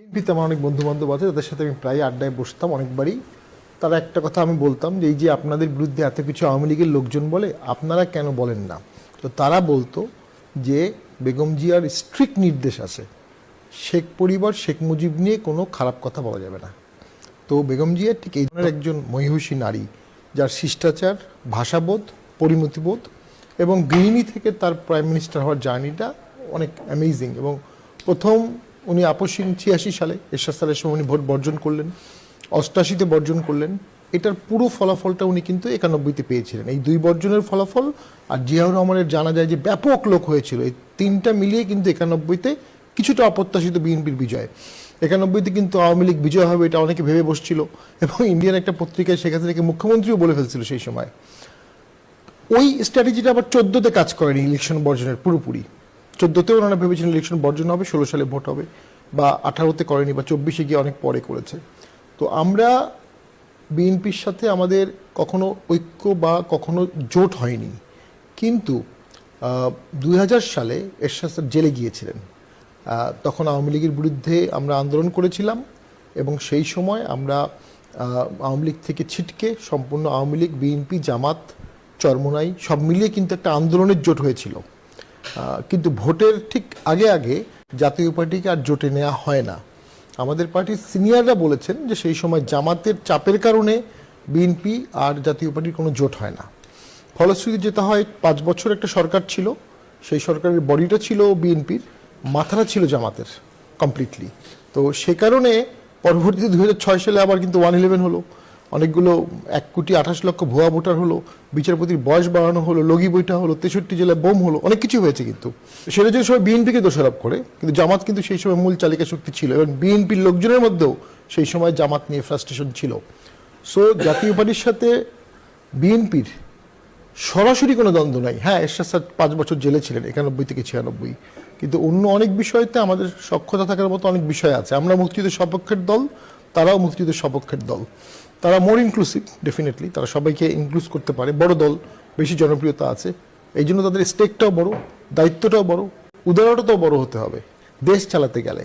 বিএনপিতে আমার অনেক বন্ধু বান্ধব আছে, তাদের সাথে আমি প্রায় আড্ডায় বসতাম অনেকবারই। তারা একটা কথা আমি বলতাম যে, এই যে আপনাদের বিরুদ্ধে এত কিছু আওয়ামী লীগের লোকজন বলে, আপনারা কেন বলেন না? তো তারা বলতো যে, বেগম জিয়ার স্ট্রিক্ট নির্দেশ আছে। শেখ পরিবার, শেখ মুজিব নিয়ে কোনো খারাপ কথা বলা যাবে না। তো বেগম জিয়া ঠিক এই ধরনের একজন মহিষী নারী, যার শিষ্টাচার, ভাষাবোধ পরিমতিবোধ এবং গৃহিণী থেকে তার প্রাইম মিনিস্টার হওয়ার জার্নিটা অনেক অ্যামেজিং এবং প্রথম উনি আপসীন ছিয়াশি সালে, এরশাদ সালের সময় উনি ভোট বর্জন করলেন, অষ্টাশিতে বর্জন করলেন। এটার পুরো ফলাফলটা উনি কিন্তু একানব্বইতে পেয়েছিলেন। এই দুই বর্জনের ফলাফল আর জিয়াউর রহমানের জানা যায় যে ব্যাপক লোক হয়েছিল। এই তিনটা মিলিয়ে কিন্তু একানব্বইতে কিছুটা অপ্রত্যাশিত বিএনপির বিজয়। একানব্বইতে কিন্তু আওয়ামী লীগ বিজয় হবে এটা অনেকে ভেবে বসছিল এবং ইন্ডিয়ান একটা পত্রিকায় সেখান থেকে মুখ্যমন্ত্রীও বলে ফেলছিল সেই সময়। ওই স্ট্র্যাটেজিটা আবার চোদ্দোতে কাজ করেনি ইলেকশন বর্জনের পুরোপুরি। চোদ্দোতেও ওনারা ভেবেছিলেন ইলেকশন বর্জন হবে, ষোলো সালে ভোট হবে বা আঠারোতে করেনি বা চব্বিশে গিয়ে অনেক পরে করেছে। তো আমরা বিএনপির সাথে আমাদের কখনো ঐক্য বা কখনো জোট হয়নি। কিন্তু দু হাজার সালে এরশাদ জেলে গিয়েছিলেন। তখন আওয়ামী লীগের বিরুদ্ধে আমরা আন্দোলন করেছিলাম এবং সেই সময় আমরা আওয়ামী লীগ থেকে ছিটকে সম্পূর্ণ আওয়ামী লীগ, বিএনপি, জামাত, চরমোনাই সব মিলিয়ে কিন্তু একটা আন্দোলনের জোট হয়েছিল। কিন্তু ভোটের ঠিক আগে আগে জাতীয় পার্টিকে আর জোটে নেওয়া হয় না। আমাদের পার্টির সিনিয়ররা বলেছেন যে সেই সময় জামাতের চাপের কারণে বিএনপি আর জাতীয় পার্টির কোনো জোট হয় না। ফলশ্রুতি যেটা হয়, পাঁচ বছর একটা সরকার ছিল, সেই সরকারের বডিটা ছিল বিএনপির, মাথাটা ছিল জামাতের কমপ্লিটলি তো সে কারণে পরবর্তীতে দু হাজার ছয় সালে আবার কিন্তু ওয়ান ইলেভেন হলো। অনেকগুলো এক কোটি আঠাশ লক্ষ ভুয়া ভোটার হলো, বিচারপতির বয়স বাড়ানো হলো, লগি বইটা হলো, তেষট্টি জেলায় বোম হলো, অনেক কিছু হয়েছে কিন্তু। সেটা যে সবাই বিএনপিকে দোষারোপ করে, কিন্তু জামাত কিন্তু সেই সময় মূল চালিকা শক্তি ছিল এবং বিএনপির লোকজনের মধ্যেও সেই সময় জামাত নিয়ে ফ্রাস্ট্রেশন ছিল। সো জাতীয় পার্টির সাথে বিএনপির সরাসরি কোনো দ্বন্দ্ব নাই। হ্যাঁ এরশাদ স্যার পাঁচ বছর জেলে ছিলেন, একানব্বই থেকে ছিয়ানব্বই। কিন্তু অন্য অনেক বিষয়তে আমাদের সক্ষতা থাকার মতো অনেক বিষয় আছে। আমরা মুক্তিযুদ্ধের সপক্ষের দল তারাও মুক্তিযুদ্ধের সপক্ষের দল। তারা মোর ইনক্লুসিভ ডেফিনেটলি তারা সবাইকে ইনক্লুজ করতে পারে। বড় দল, বেশি জনপ্রিয়তা আছে। এই জন্য তাদের স্টেকটাও বড়, দায়িত্বটাও বড়। উদারতাও বড় হতে হবে। দেশ চালাতে গেলে।